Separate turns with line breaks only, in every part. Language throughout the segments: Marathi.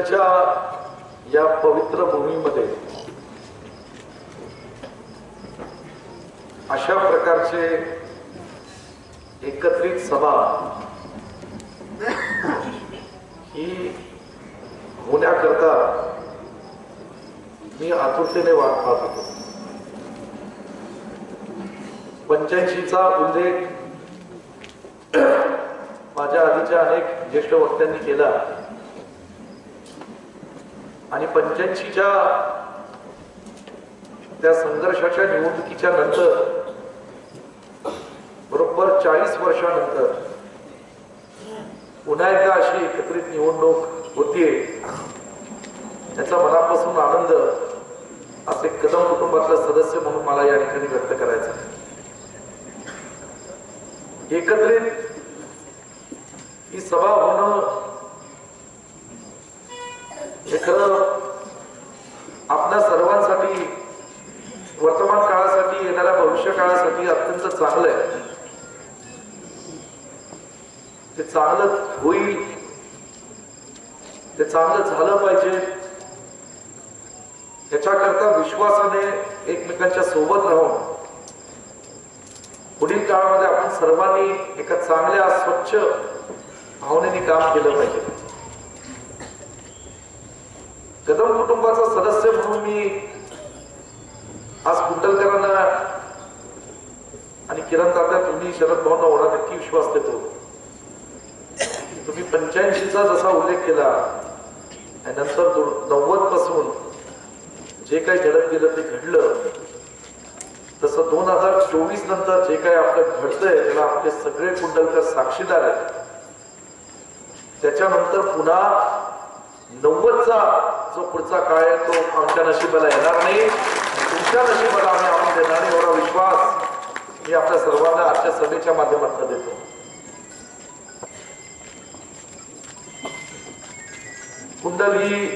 कुंडलच्या या पवित्र भूमीमध्ये अशा प्रकारचे एकत्रित सभा ही होण्याकरता मी आतुरतेने वाट पाहत होतो. पंच्याऐंशीचा उल्लेख माझ्या आधीच्या अनेक ज्येष्ठ वक्त्यांनी केला. आणि पंच्याऐंशीच्या त्या संघर्षाच्या निवडणुकीच्या नंतर बरोबर चाळीस वर्षानंतर पुन्हा एकदा अशी एकत्रित निवडणूक होतीये. त्याचा मनापासून आनंद असे कदम कुटुंबातला सदस्य म्हणून मला या ठिकाणी व्यक्त करायचा एकत्रित ही सभा होणं हे खरं आपल्या सर्वांसाठी वर्तमान काळासाठी येणाऱ्या भविष्य काळासाठी अत्यंत चांगलं आहे ते चांगलं होईल. ते चांगलं झालं पाहिजे. त्याच्याकरता विश्वासाने एकमेकांच्या सोबत राहून पुढील काळामध्ये आपण सर्वांनी एका चांगल्या स्वच्छ भावनेने काम केलं पाहिजे. कदम कुटुंबाचा सदस्य म्हणून मी आज कुंडलकरांना आणि किरण दादा तुम्ही शरद भाऊंना एवढा नक्की विश्वास देतो. तुम्ही पंच्याऐंशीचा जसा उल्लेख केला आणि नंतर नव्वदपासून जे काही घडत गेलं ते घडलं तसं दोन हजार चोवीस नंतर जे काही आपलं घडतंय त्याला आपले सगळे कुंडलकर साक्षीदार आहेत. त्याच्यानंतर पुन्हा नव्वदचा जो पुढचा काळ आहे तो आमच्या नशिबाला येणार नाही. तुमच्या नशिबाला आम्ही आणून देणार नाही. एवढा विश्वास मी आपल्या सर्वांना आजच्या सभेच्या माध्यमातून देतो. कुंडल ही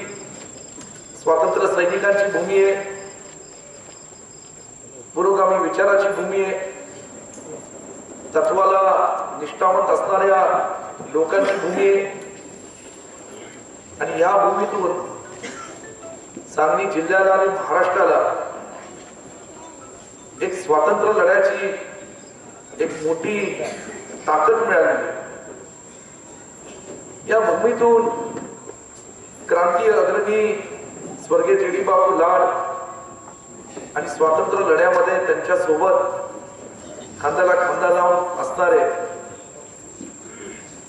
स्वातंत्र्य सैनिकांची भूमी आहे. पुरोगामी विचाराची भूमी आहे. तत्वाला निष्ठावंत असणाऱ्या लोकांची भूमी आहे. आणि या भूमीतून सांगली जिल्ह्याला आणि महाराष्ट्राला एक स्वातंत्र्य लढ्याची एक मोठी ताकद मिळाली. या भूमीतून क्रांती अग्रणी स्वर्गीय जी डी लाड आणि स्वातंत्र्य लढ्यामध्ये त्यांच्यासोबत खांद्याला खांदा लावून असणारे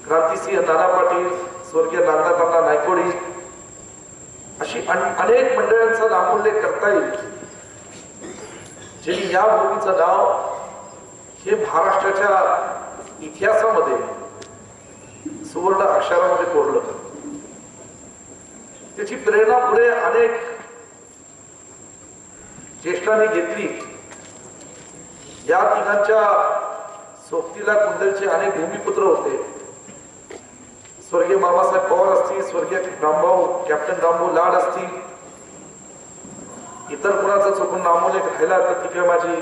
क्रांतिसिंह नाना पाटील स्वर्गीय नागनाथांना नायकोडी अशी अनेक मंडळांचा नामोल्लेख करता येईल. ज्यांनी या भूमीचं नाव हे महाराष्ट्राच्या इतिहासामध्ये सुवर्ण अक्षरामध्ये कोरलं त्याची प्रेरणा पुढे अनेक ज्येष्ठांनी घेतली. या तिघांच्या सोबतीला कुंडलचे अनेक भूमिपुत्र होते. स्वर्गीय बाबासाहेब पवार असतील स्वर्गीय रामभाऊ कॅप्टन रामभाऊ लाड असतील इतर कुणाचा चुकून नामोल्लेख राहिला तर ती काय माझी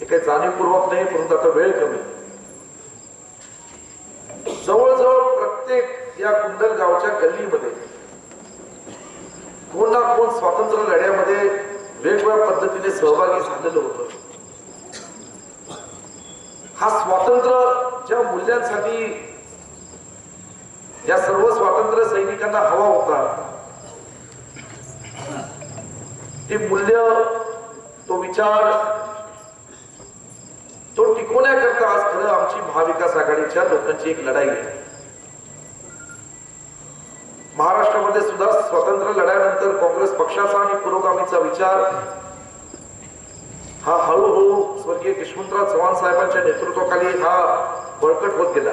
हे काही जाणीवपूर्वक नाही परंतु आता वेळ कमी. जवळजवळ प्रत्येक या कुंडल गावच्या गल्लीमध्ये कोण ना कोण स्वातंत्र्य लढ्यामध्ये वेगवेगळ्या पद्धतीने सहभागी झालेलं होतं. हा स्वातंत्र्य ज्या मूल्यांसाठी या सर्व स्वातंत्र्य सैनिकांना हवा होता. ते मूल्य तो विचार तो टिकवण्याकरता आज खरं आमची महाविकास आघाडीच्या लोकांची एक लढाई आहे. महाराष्ट्रामध्ये सुद्धा स्वातंत्र्य लढ्यानंतर काँग्रेस पक्षाचा आणि पुरोगामीचा विचार हा हळूहळू स्वर्गीय यशवंतराव चव्हाण साहेबांच्या नेतृत्वाखाली हा बळकट होत गेला.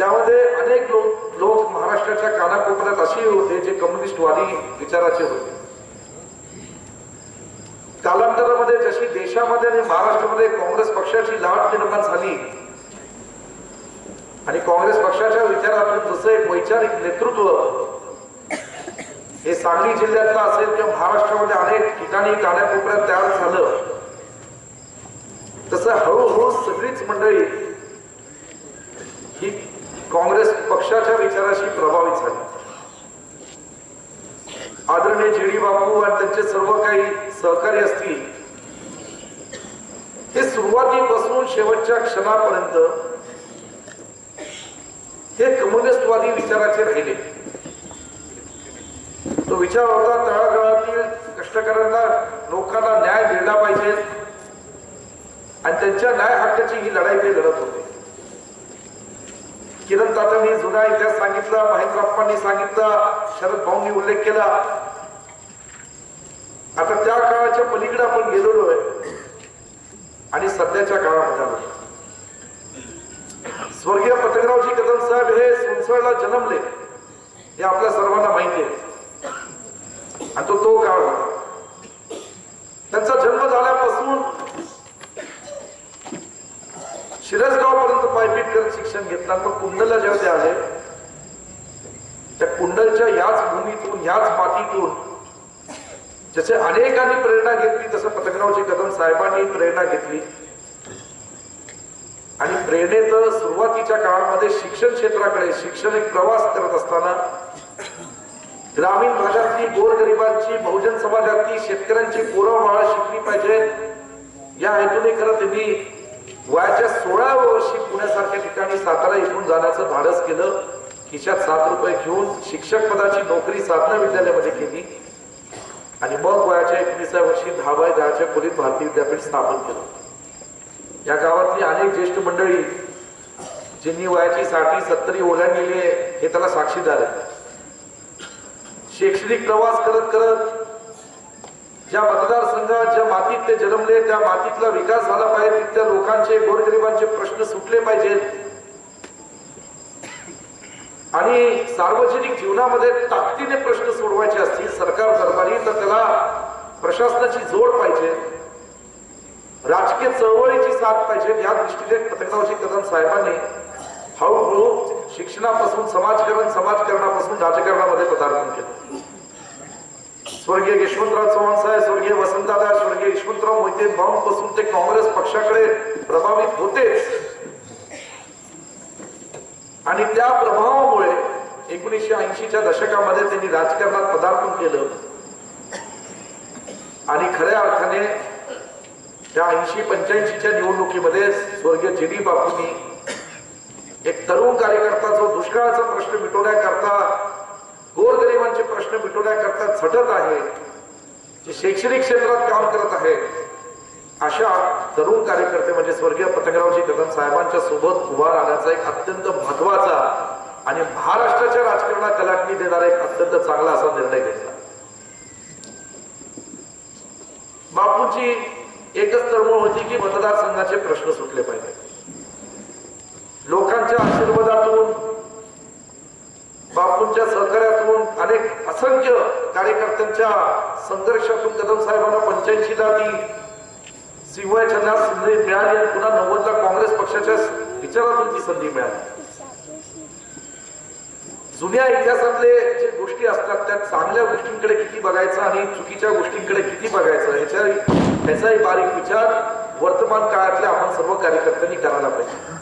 त्यामध्ये अनेक लोक लोक महाराष्ट्राच्या कानाकोपऱ्यात असे होते जे कम्युनिस्टवादी विचाराचे होते. कालांतरामध्ये जशी देशामध्ये आणि महाराष्ट्रामध्ये काँग्रेस पक्षाची लाट निर्माण झाली आणि काँग्रेस पक्षाच्या विचारातून जसं एक वैचारिक नेतृत्व हे सांगली जिल्ह्यातलं असेल किंवा महाराष्ट्रामध्ये अनेक ठिकाणी कानाकोपऱ्यात तयार झालं तसं हळूहळू सगळीच मंडळी काँग्रेस पक्षाच्या विचाराशी प्रभावित झाली. आदरणीय जेडी बापू आणि त्यांचे सर्व काही सहकारी असतील हे सुरुवातीपासून शेवटच्या क्षणापर्यंत हे कम्युनिस्टवादी विचाराचे राहिले. तो विचार होता तळागाळातील कष्टकऱ्यांना लोकांना न्याय मिळला पाहिजे. आणि त्यांच्या न्याय हक्काची ही लढाई ते लढत होते. किरण तात्यांनी जुना इतिहास सांगितला महेंद्रप्पांनी सांगितला शरद भाऊंनी उल्लेख केला. आता त्या काळाच्या पलीकडे आपण गेलेलो आहे आणि सध्याच्या काळामध्ये आलो स्वर्गीय पतंगरावजी कदम साहेब हे सुनसळला जन्मले हे आपल्या सर्वांना माहिती आहे. आणि तो तो काळ होता. त्यांचा जन्म झाल्यापासून पर्यंत शिक्षण घेतलं आणि मग जेव्हा ते आले त्या कुंडलच्या याच भूमीतून याच मातीतून जसे अनेकांनी प्रेरणा घेतली तसं पतंगरावजी कदम साहेबांनी प्रेरणा घेतली. आणि प्रेरणेत सुरुवातीच्या काळामध्ये शिक्षण क्षेत्राकडे शैक्षणिक प्रवास करत असताना ग्रामीण भागातली गोरगरिबांची बहुजन समाजातली शेतकऱ्यांची पोरं बाळा शिकली पाहिजे या हेतूने खरं त्यांनी वयाच्या सोळाव्या वर्षी पुण्यासारख्या ठिकाणी सातारा इथून जाण्याचं धाडस केलं. खिशात सात रुपये घेऊन शिक्षक पदाची नोकरी साधना विद्यालयामध्ये केली. आणि मग वयाच्या एकोणीसाव्या वर्षी दहा बाय दहाच्या खोलीत भारतीय विद्यापीठ स्थापन केलं. या गावातली अनेक ज्येष्ठ मंडळी ज्यांनी वयाची साठी सत्तरी ओलांडलेली आहे हे त्याला साक्षीदार आहे शैक्षणिक प्रवास करत करत ज्या मतदारसंघात ज्या मातीत ते जन्मले त्या मातीतला विकास झाला पाहिजे तिथल्या लोकांचे गोरगरिबांचे प्रश्न सुटले पाहिजेत आणि सार्वजनिक जीवनामध्ये ताकदीने प्रश्न सोडवायचे असतील सरकार दरबारी तर त्याला प्रशासनाची जोड पाहिजे. राजकीय चळवळीची साथ पाहिजे या दृष्टीने पतंगरावजी कदम साहेबांनी हळूहळू शिक्षणापासून समाजकरण समाजकारणापासून राजकारणामध्ये पदार्पण केलं. स्वर्गीय यशवंतराव चव्हाण साहेब स्वर्गीय वसंतदादा स्वर्गीय यशवंतराव मोहिते पासून ते काँग्रेस पक्षाकडे प्रभावित होतेच. आणि त्या प्रभावामुळे एकोणीसशे ऐंशीच्या दशकामध्ये त्यांनी राजकारणात पदार्पण केलं. आणि खऱ्या अर्थाने त्या ऐंशी पंच्याऐंशीच्या निवडणुकीमध्ये स्वर्गीय जी डी बापूंनी एक तरुण कार्यकर्ता जो दुष्काळाचा प्रश्न मिटवण्याकरता गोरगरिबांचे प्रश्न प्रश्न मिटवण्याकरता झटत आहे जे शैक्षणिक क्षेत्रात काम करत आहे अशा तरुण कार्यकर्ते म्हणजे स्वर्गीय पतंगरावजी कदम साहेबांच्या सोबत उभा राहण्याचा एक अत्यंत महत्त्वाचा आणि महाराष्ट्राच्या राजकारणात कलाटणी देणारा एक अत्यंत चांगला असा निर्णय घेतला. बापूंची एकच तळमळ होती की मतदारसंघाचे प्रश्न सुटले पाहिजे. लोकांच्या आशीर्वादातून बापूंच्या सहकार्यातून अनेक असंख्य कार्यकर्त्यांच्या संघर्षातून कदम साहेबांना पंच्याऐंशीला ती शिवयाच्या संधी मिळाली आणि पुन्हा नव्वदला काँग्रेस पक्षाच्या विचारातून ती संधी मिळाली. जुन्या इतिहासातले जे गोष्टी असतात त्या चांगल्या गोष्टींकडे किती बघायचं आणि चुकीच्या गोष्टींकडे किती बघायचं ह्याच्या ह्याचाही बारीक विचार वर्तमान काळातल्या आपण सर्व कार्यकर्त्यांनी करायला पाहिजे.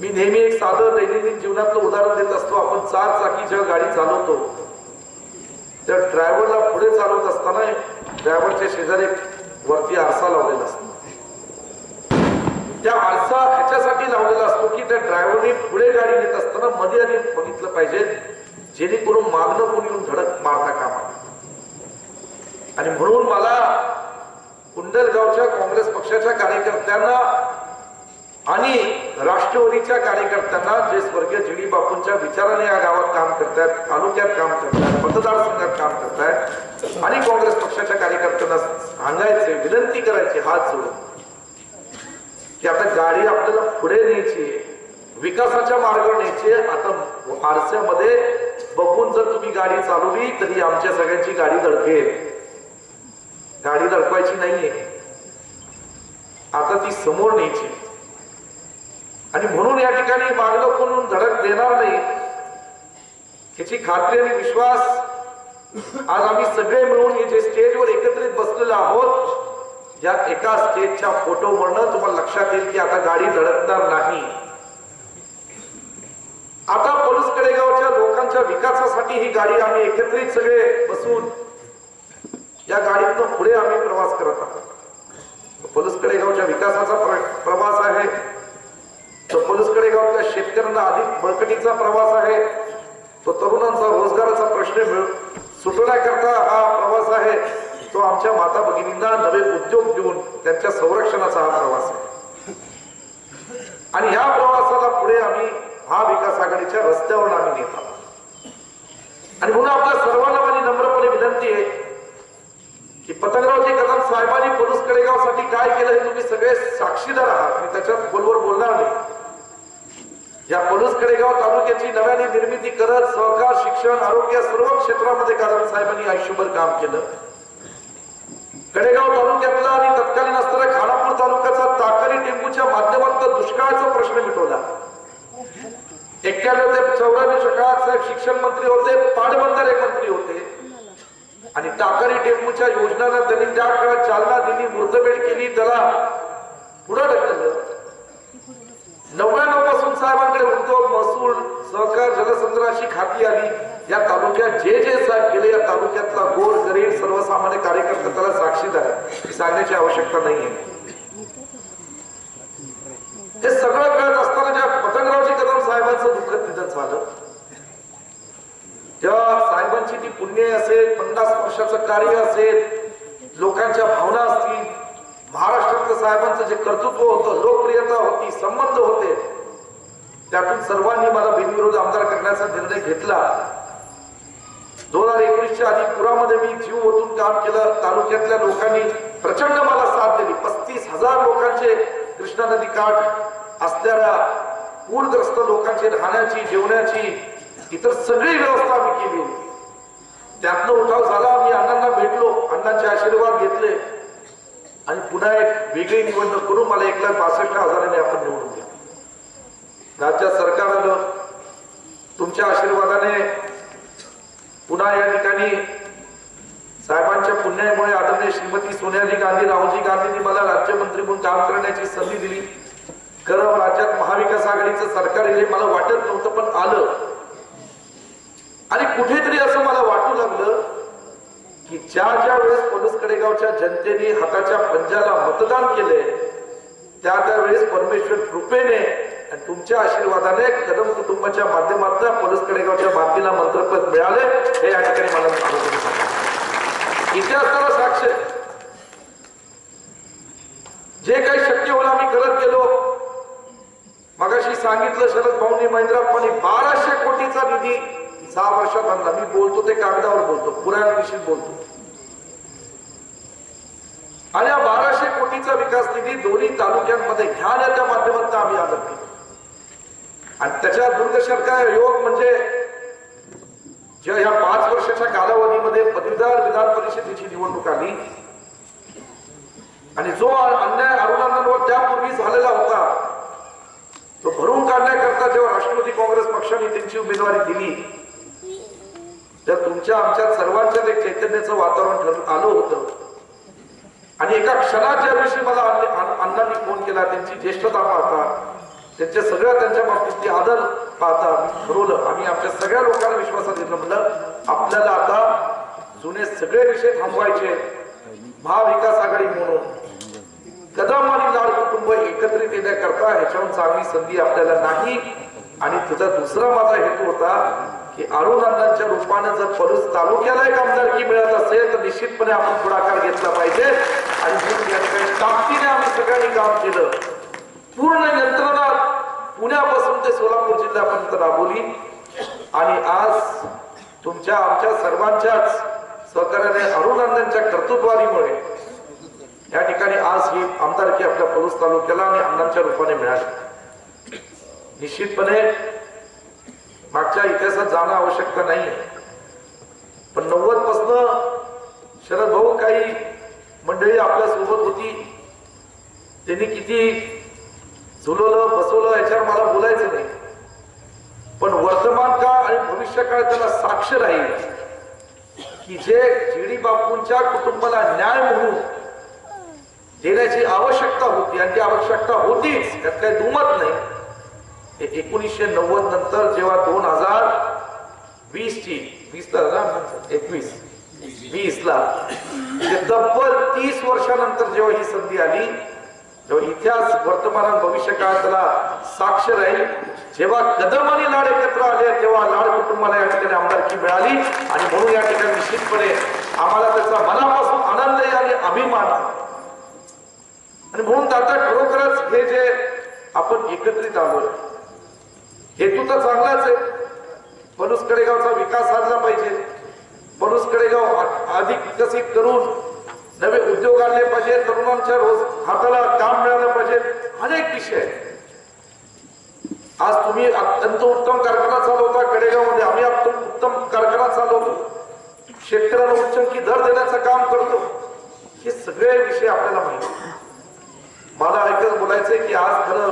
मी नेहमी एक साधं दैनंदिन जीवनातलं उदाहरण देत असतो. आपण चार चाकी जेव्हा गाडी चालवतो त्या ड्रायव्हरला पुढे चालवत असताना ड्रायव्हरच्या शेजारी वरती आरसा लावलेला असतो. त्या आरसा ह्याच्यासाठी लावलेला असतो की त्या ड्रायव्हरने पुढे गाडी नेत असताना मध्ये आधी बघितलं पाहिजे जेणेकरून मागणं कोणी येऊन धडक मारता कामा आणि म्हणून मला कुंडलगावच्या काँग्रेस पक्षाच्या कार्यकर्त्यांना आणि राष्ट्रवादीच्या कार्यकर्त्यांना जे स्वर्गीय जी डी बापूंच्या विचाराने या गावात काम करतायत तालुक्यात काम करतायत मतदारसंघात काम करतायत आणि काँग्रेस पक्षाच्या कार्यकर्त्यांना सांगायचे विनंती करायची हात जोडून. की आता गाडी आपल्याला पुढे न्यायची विकासाच्या मार्गावर न्यायची आता आरस्यामध्ये बघून जर तुम्ही गाडी चालवली तरी आमच्या सगळ्यांची गाडी दडकेल गाडी धडकवायची नाहीये. आता ती समोर न्यायची आणि म्हणून या ठिकाणी मागलं कोणून धडक देणार नाही याची खात्री आणि विश्वास आज आम्ही सगळे मिळून हे जे स्टेजवर एकत्रित बसलेलो आहोत या एका स्टेजच्या फोटो म्हणणं तुम्हाला लक्षात येईल की आता गाडी धडकणार नाही. आता पलूस कडेगावच्या लोकांच्या विकासासाठी ही गाडी आम्ही एकत्रित सगळे बसून या गाडीतनं पुढे आम्ही प्रवास करत आहोत. पलूस कडेगावच्या विकासाचा प्रवास आहे. तो पलुसकडे गावातल्या शेतकऱ्यांना अधिक बळकटीचा प्रवास आहे तो तरुणांचा रोजगाराचा प्रश्न मिळ- सुटवण्याकरता हा प्रवास आहे तो आमच्या माता भगिनींना नवे उद्योग देऊन त्यांच्या संरक्षणाचा हा प्रवास आहे. आणि ह्या प्रवासाला पुढे आम्ही हा विकास आघाडीच्या रस्त्यावर आम्ही नेत. आहोत आणि म्हणून आपल्या सर्वांना माझी नम्रपणे विनंती आहे की पतंगरावजी कदम साहेबांनी पलूस कडेगावसाठी काय केलं हे तुम्ही सगळे साक्षीदार आहात. मी त्याच्यात खोलवर बोलणार नाही. या पलूस कडेगाव तालुक्याची नव्याने निर्मिती करत सहकार शिक्षण आरोग्य सर्व क्षेत्रामध्ये कदम साहेबांनी आयुष्यभर काम केलं. कडेगाव तालुक्यातला आणि तत्कालीन असणाऱ्या खानापूर तालुक्याचा ताकारी टेंबूच्या माध्यमातून दुष्काळाचा प्रश्न मिटवला. एक्क्याण्णव ते चौऱ्याण्णव काळात साहेब शिक्षण मंत्री होते पाटबंधारे मंत्री होते. आणि ताकारी टेंबूच्या योजनांना त्यांनी त्या काळात चालना दिली मुहूर्तमेढ केली त्याला पुढे ढकललं. साहेबांकडे उद्योग महसूल सहकार जलसंधारणाची खाती आली. या तालुक्यात जे जे साहेब केले या तालुक्यातला गोर गरीब सर्वसामान्य कार्यकर्ता त्याला साक्षीदार आहे सांगण्याची आवश्यकता नाहीये. हे सगळं करत असताना ज्या पतंगरावजी कदम साहेबांचं दुःखद निधन झालं. तेव्हा साहेबांची ती पुण्य असेल पन्नास वर्षाचं कार्य असेल लोकांच्या भावना असतील महाराष्ट्रातलं साहेबांचं जे कर्तृत्व होतं लोकप्रियता होती संबंध होते त्यातून सर्वांनी मला बिनविरोध आमदार करण्याचा निर्णय घेतला. दोन हजार एकोणीसच्या आधी पुरामध्ये मी जीव ओतून काम केलं. तालुक्यातल्या लोकांनी प्रचंड मला साथ दिली. पस्तीस हजार लोकांचे कृष्णा नदी काठ असणाऱ्या पूरग्रस्त लोकांची राहण्याची जेवण्याची इतर सगळी व्यवस्था आम्ही केली. होती त्यातनं उठाव झाला. मी अण्णांना भेटलो. अण्णांचे आशीर्वाद घेतले. आणि पुन्हा एक वेगळी निवडणूक करून मला एक लाख बासष्ट हजाराने आपण निवडून राज्य राज्यात तुमच्या आशीर्वादाने पुन्हा या ठिकाणी साहेबांच्या पुण्यामुळे आदरणीय श्रीमती सोनियाजी गांधी राहुलजी गांधींनी मला राज्यमंत्री म्हणून काम करण्याची संधी दिली. खरं राज्यात महाविकास आघाडीचं सरकार येईल मला वाटत नव्हतं पण आलं. आणि कुठेतरी असं मला वाटू लागलं की ज्या ज्या वेळेस पोलीस कडेगावच्या जनतेने हाताच्या पंजाला मतदान केले त्या त्या वेळेस परमेश्वर कृपेने आणि तुमच्या आशीर्वादाने कदम कुटुंबाच्या माध्यमातून पोलीस कडेगावच्या बातमीला मंत्रपद मिळाले. हे या ठिकाणी मला इतिहासाला साक्ष. जे काही शक्य होईल आम्ही करत गेलो. मगाशी सांगितलं शरद भाऊंनी महेंद्रप्पांनी बाराशे कोटीचा निधी सहा वर्षात आणला. मी बोलतो ते कागदावर बोलतो पुराणविषयी बोलतो. आणि या बाराशे कोटीचा विकास निधी दोन्ही तालुक्यांमध्ये घ्याण्याच्या माध्यमातून आम्ही आदर केलो आणि त्याच्या काय? योग म्हणजे जेव्हा ह्या पाच वर्षाच्या कालावधीमध्ये पदवीधर विधान परिषदेची निवडणूक आली. आणि जो अन्याय अरुणांवर त्यापूर्वी झालेला होता तो भरून काढण्याकरता जेव्हा राष्ट्रवादी काँग्रेस पक्षाने त्यांची उमेदवारी दिली तर तुमच्या आमच्या सर्वांच्यात एक चैतन्याचं वातावरण ठरलं आलं होतं. आणि एका क्षणाच्या दिवशी मला अण्णांनी फोन केला त्यांची ज्येष्ठता पाहता. त्यांच्या सगळ्या त्यांच्या बाबतीत आदर पाहता आम्ही ठरवलं आम्ही आमच्या सगळ्या लोकांना विश्वासात घेतलं म्हणलं आपल्याला आता जुने सगळे विषय थांबवायचे. महाविकास आघाडी म्हणून. कदम आणि लाड कुटुंब एकत्रित येण्याकरता ह्याच्याहून चांगली संधी आपल्याला नाही. आणि तुझा दुसरा माझा हेतू होता की अरुणांच्या रूपाने जर पलूस तालुक्याला एक आमदारकी मिळत असेल तर निश्चितपणे आपण पुढाकार घेतला पाहिजे. आणि ताकदीने आम्ही सगळ्यांनी काम केलं. पूर्ण यंत्रणा पुण्यापासून ते सोलापूर जिल्ह्यापर्यंत राबवली. आणि आज तुमच्या आमच्या सर्वांच्याच सहकार्याने अरुणांच्या कर्तृत्वारीमुळे या ठिकाणी आज ही आमदारकी आपल्या पलूस तालुक्याला आणि अण्णांच्या रूपाने मिळाली. निश्चितपणे मागच्या इतिहासात जाणं आवश्यकता नाही पण नव्वद पासन शरद भाऊ काही मंडळी आपल्यासोबत होती. त्यांनी किती झुलवलं बसवलं याच्यावर मला बोलायचं नाही. पण वर्तमान काळ आणि भविष्य काळ त्याला साक्ष राहील की जे जीडी बापूंच्या कुटुंबाला न्याय म्हणून देण्याची आवश्यकता होती आणि ती आवश्यकता होतीच त्यात काही दुमत नाही. ते एकोणीसशे नव्वद नंतर जेव्हा दोन हजार वीस ची वीस ला एकवीस वीस ला म्हणजे तब्बल तीस वर्षानंतर जेव्हा ही संधी आली तेव्हा इतिहास वर्तमान भविष्य काळातला त्याला साक्ष राहील. जेव्हा कदम आणि लाड एकत्र आले तेव्हा लाड कुटुंबाला या ठिकाणी आमदारकी मिळाली. आणि म्हणून या ठिकाणी निश्चितपणे आम्हाला त्याचा मनापासून आनंद आहे आणि अभिमान आणि म्हणून आता खरोखरच हे जे आपण एकत्रित आलोय हेतू तर चांगलाच आहे. पनुस कडेगावचा विकास साधला पाहिजे. पनुस कडेगाव अधिक विकसित करून नवे उद्योग आणले पाहिजे तरुणांच्या रोज हाताला काम मिळालं पाहिजे अनेक विषय आज तुम्ही अत्यंत उत्तम कारखाना चालवता कडेगावमध्ये आम्ही अत्यंत उत्तम कारखाना चालवतो. शेतकऱ्यांना उच्चंकी दर देण्याचं काम करतो हे सगळे विषय आपल्याला माहिती मला ऐकत बोलायचंय की आज खरं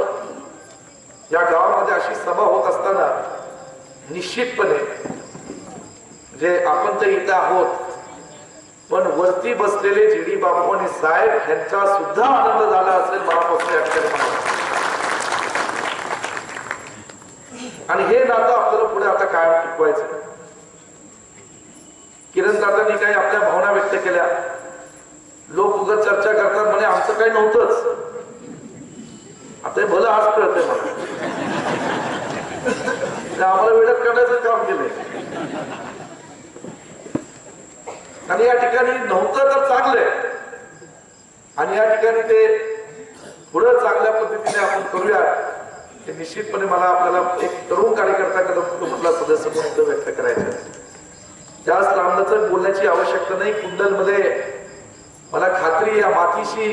या गावामध्ये अशी सभा होत असताना निश्चितपणे जे आपण तर इथं आहोत पण वरती बसलेले जी डी आणि साहेब यांचा सुद्धा आनंद झाला असेल मनापासून आणि हे नातं आपल्याला पुढे आता कायम टिकवायचं. किरण दादांनी काही आपल्या भावना व्यक्त केल्या. लोक उगत चर्चा करतात म्हणे आमचं काही नव्हतंच. आता हे भलं आज कळतंय मला. आम्हाला वेळात काढायचं काम केलंय. आणि या ठिकाणी नव्हतं तर चांगलंय. आणि या ठिकाणी ते पुढं चांगल्या पद्धतीने आपण करूया हे निश्चितपणे मला आपल्याला एक तरुण कार्यकर्ता कदम कुटुंबातला सदस्य म्हणून व्यक्त करायचं आहे. जास्त लांबलचक बोलण्याची आवश्यकता नाही कुंडलमध्ये मला खात्री या मातीशी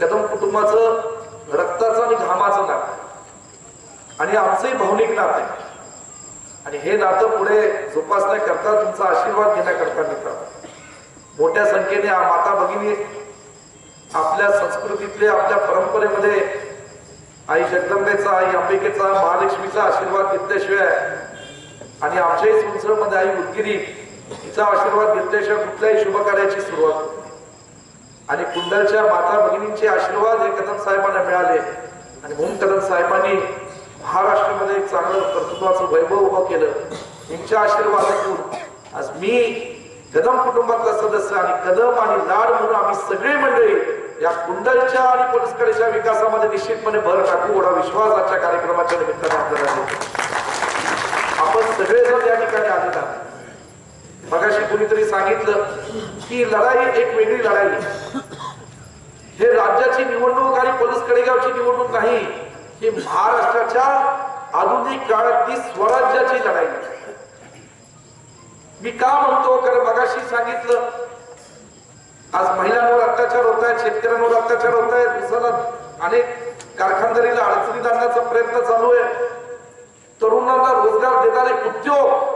कदम कुटुंबाचं रक्ताचं आणि घामाचं नातं आणि आमचंही भावनिक नातं आहे. आणि हे नातं पुढे जोपासण्याकरता तुमचा आशीर्वाद घेण्याकरता नेतात मोठ्या संख्येने माता भगिनी आपल्या संस्कृतीतले आपल्या परंपरेमध्ये आई जगदंबेचा आई अंबिकेचा महालक्ष्मीचा आशीर्वाद घेतल्याशिवाय आणि आमच्याही संसारामध्ये आई उदगिरी तिचा आशीर्वाद घेतल्याशिवाय कुठल्याही शुभ कार्याची सुरुवात आणि कुंडलच्या माता भगिनींचे आशीर्वाद हे कदम साहेबांना मिळाले. आणि म्हणून कदम साहेबांनी महाराष्ट्रामध्ये एक चांगलं कर्तृत्वाचं वैभव उभं केलं. तुमच्या आशीर्वादातून आज मी कदम कुटुंबातला सदस्य आणि कदम आणि लाड म्हणून आम्ही सगळे मंडळी या कुंडलच्या आणि पोलिसकडेच्या विकासामध्ये निश्चितपणे भर टाकू एवढा विश्वास आजच्या कार्यक्रमाच्या निमित्ताने आपल्याला देतो. आपण सगळेजण या ठिकाणी आलेत मगाशी कुणीतरी सांगितलं की लढाई एक वेगळी लढाई हे राज्याची निवडणूक आणि पोलीस कडेगावची निवडणूक नाही ही महाराष्ट्राच्या आधुनिक काळातली स्वराज्याची लढाई आहे. मी का म्हणतो? कारण मगाशी सांगितलं. आज महिलांवर अत्याचार होत आहेत शेतकऱ्यांवर अत्याचार होत आहेत. दुसऱ्या अनेक कारखानदारीला अडचणीत आणण्याचा प्रयत्न चालू आहे. तरुणांना रोजगार देणारे उद्योग.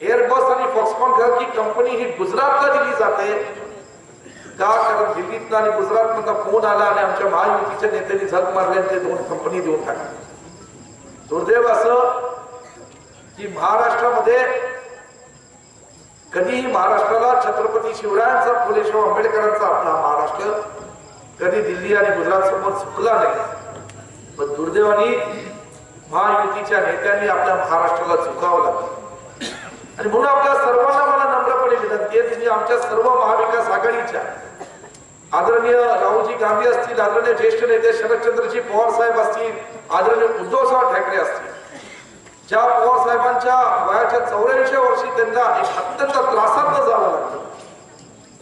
एअरबस आणि फॉक्सकॉन सारखी कंपनी ही गुजरातला दिली जाते. का? कारण दिल्लीत आणि गुजरात मधला फोन आला आणि आमच्या महायुतीच्या नेत्यांनी झक मारले ते दोन कंपनी देऊन टाकले. दुर्दैव असं की महाराष्ट्रामध्ये कधीही महाराष्ट्राला छत्रपती शिवरायांचा फुले आंबेडकरांचा आपला महाराष्ट्र कधी दिल्ली आणि गुजरात समोर चुकला नाही. पण दुर्दैवानी महायुतीच्या नेत्यांनी आपल्या महाराष्ट्राला चुकावं लागलं. आणि म्हणून आपल्या सर्वांना मला नम्रपणे विनंती आहे तुम्ही आमच्या सर्व महाविकास आघाडीच्या आदरणीय राहुलजी गांधी असतील आदरणीय ज्येष्ठ नेते शरदचंद्रजी पवार साहेब असतील आदरणीय उद्धवसाहेब ठाकरे असतील ज्या पवार साहेबांच्या वयाच्या चौऱ्याऐंशी वर्षी त्यांना एक अत्यंत त्रासात जावं लागतं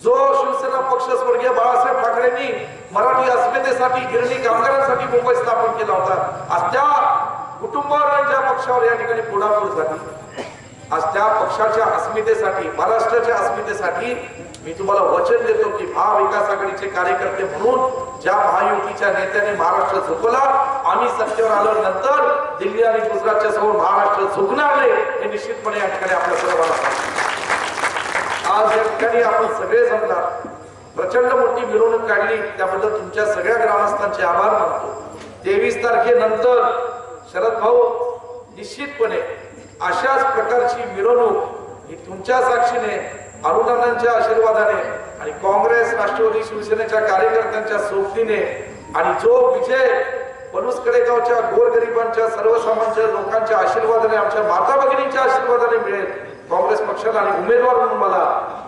जो शिवसेना पक्ष स्वर्गीय बाळासाहेब ठाकरेंनी मराठी अस्मितेसाठी गिरणी कामगारांसाठी मुंबई स्थापन केला होता आज त्या कुटुंबावर आणि ज्या पक्षावर या ठिकाणी पुढापूर झाली. आज त्या पक्षाच्या अस्मितेसाठी महाराष्ट्राच्या अस्मितेसाठी मी तुम्हाला वचन देतो की महाविकास आघाडीचे कार्यकर्ते म्हणून ज्या महायुतीच्या नेत्याने महाराष्ट्र झोपला आम्ही सत्तेवर आल्यानंतर दिल्ली आणि गुजरातच्या समोर महाराष्ट्र झुकणार नाही हे निश्चितपणे या ठिकाणी आपल्या सर्वांना आज या ठिकाणी आपण सगळे जमला प्रचंड मोठी मिरवणूक काढली. त्याबद्दल तुमच्या सगळ्या ग्रामस्थांचे आभार मानतो. तेवीस तारखेनंतर शरद भाऊ निश्चितपणे अशाच प्रकारची मिरवणूक ही तुमच्या साक्षीने अनुदानांच्या आशीर्वादाने आणि काँग्रेस राष्ट्रवादी शिवसेनेच्या कार्यकर्त्यांच्या सोबतीने आणि जो विजय पलूस कडेगावच्या गोरगरिबांच्या सर्वसामान्य लोकांच्या आशीर्वादाने आमच्या माता भगिनींच्या आशीर्वादाने मिळेल काँग्रेस पक्षाला आणि उमेदवार म्हणून मला.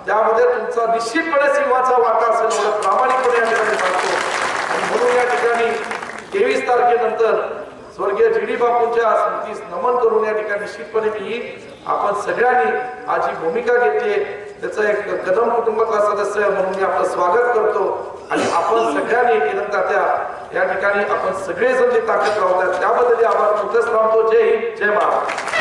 त्यामध्ये तुमचा निश्चितपणे सिंहाचा वाटा असेल एवढं प्रामाणिकपणे या ठिकाणी सांगतो. आणि म्हणून या ठिकाणी तेवीस तारखेनंतर स्वर्गीय जी डी बापूंच्या स्मृतीस नमन करून या ठिकाणी निश्चितपणे मी येईन आपण सगळ्यांनी आज जी भूमिका घेतली त्याचा एक कदम कुटुंबातला सदस्य म्हणून मी आपलं स्वागत करतो. आणि आपण सगळ्यांनी किरण तात्या या ठिकाणी आपण सगळेजण जे ताकद लावतात त्याबद्दल आभार मुद्दच लावतो जय हिंद जय महाराष्ट्र.